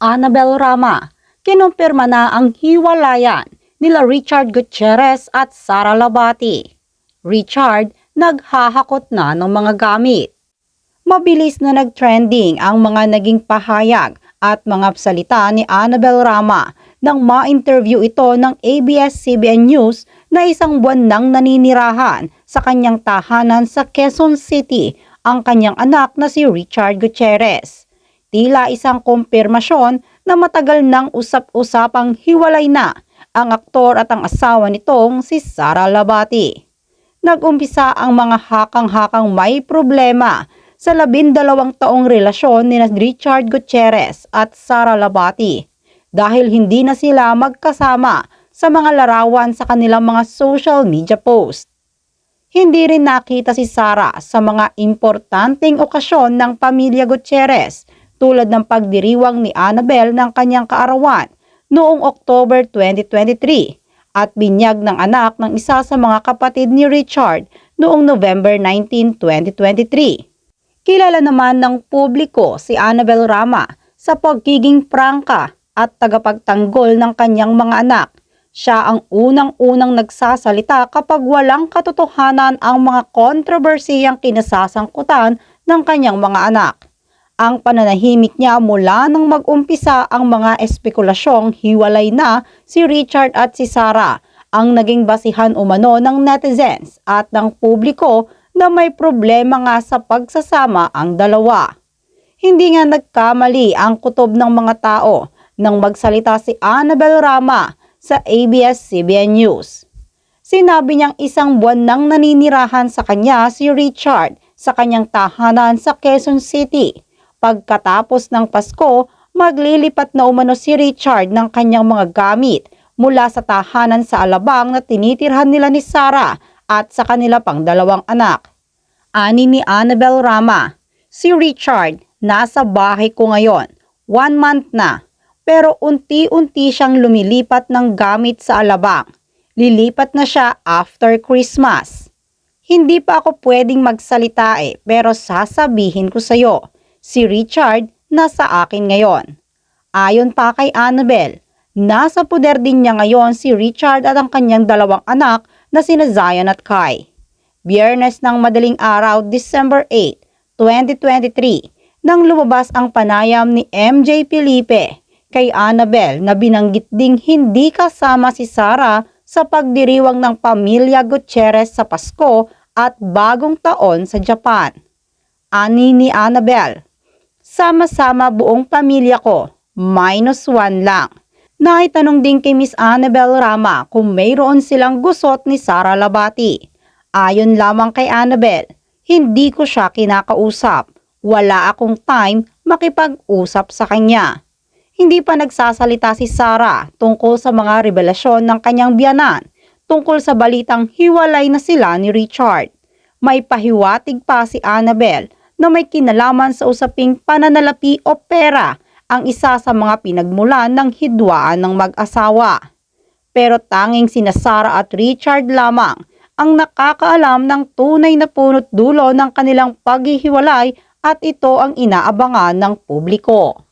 Annabel Rama, kinumpirma na ang hiwalayan nila Richard Gutierrez at Sara Labati. Richard, naghahakot na ng mga gamit. Mabilis na nag-trending ang mga naging pahayag at mga salita ni Annabel Rama nang ma-interview ito ng ABS-CBN News na isang buwan nang naninirahan sa kanyang tahanan sa Quezon City ang kanyang anak na si Richard Gutierrez. Tila isang kumpirmasyon na matagal nang usap-usapang hiwalay na ang aktor at ang asawa nitong si Sara Labati. Nag-umpisa ang mga hakang-hakang may problema sa labindalawang taong relasyon ni Richard Gutierrez at Sara Labati dahil hindi na sila magkasama sa mga larawan sa kanilang mga social media post. Hindi rin nakita si Sara sa mga importanteng okasyon ng pamilya Gutierrez tulad ng pagdiriwang ni Annabel ng kanyang kaarawan noong October 2023 at binyag ng anak ng isa sa mga kapatid ni Richard noong November 19, 2023. Kilala naman ng publiko si Annabel Rama sa pagiging prangka at tagapagtanggol ng kanyang mga anak. Siya ang unang-unang nagsasalita kapag walang katotohanan ang mga kontrobersiyang kinasasangkutan ng kanyang mga anak. Ang pananahimik niya mula nang mag-umpisa ang mga espekulasyong hiwalay na si Richard at si Sarah ang naging basihan umano ng netizens at ng publiko na may problema nga sa pagsasama ang dalawa. Hindi nga nagkamali ang kutob ng mga tao nang magsalita si Annabel Rama sa ABS-CBN News. Sinabi niyang isang buwan nang naninirahan sa kanya si Richard sa kanyang tahanan sa Quezon City. Pagkatapos ng Pasko, maglilipat na umano si Richard ng kanyang mga gamit mula sa tahanan sa Alabang na tinitirhan nila ni Sarah at sa kanila pang dalawang anak. Ani ni Annabel Rama, si Richard nasa bahay ko ngayon, one month na, pero unti-unti siyang lumilipat ng gamit sa Alabang. Lilipat na siya after Christmas. Hindi pa ako pwedeng magsalita eh, pero sasabihin ko sa'yo, si Richard nasa akin ngayon. Ayon pa kay Annabel, nasa puder din niya ngayon si Richard at ang kanyang dalawang anak na sina Zion at Kai. Biyernes ng madaling araw, December 8, 2023, nang lumabas ang panayam ni MJ Felipe kay Annabel na binanggit ding hindi kasama si Sarah sa pagdiriwang ng pamilya Gutierrez sa Pasko at bagong taon sa Japan. Ani ni Annabel, sama-sama buong pamilya ko, minus one lang. Naitanong din kay Miss Annabel Rama kung mayroon silang gusot ni Sara Labati. Ayon lamang kay Annabel, hindi ko siya kinakausap. Wala akong time makipag-usap sa kanya. Hindi pa nagsasalita si Sara tungkol sa mga revelasyon ng kanyang biyanan tungkol sa balitang hiwalay na sila ni Richard. May pahiwatig pa si Annabel na may kinalaman sa usaping pananalapi o pera ang isa sa mga pinagmulan ng hidwaan ng mag-asawa. Pero tanging sina Sara at Richard lamang ang nakakaalam ng tunay na punot dulo ng kanilang paghihiwalay at ito ang inaabangan ng publiko.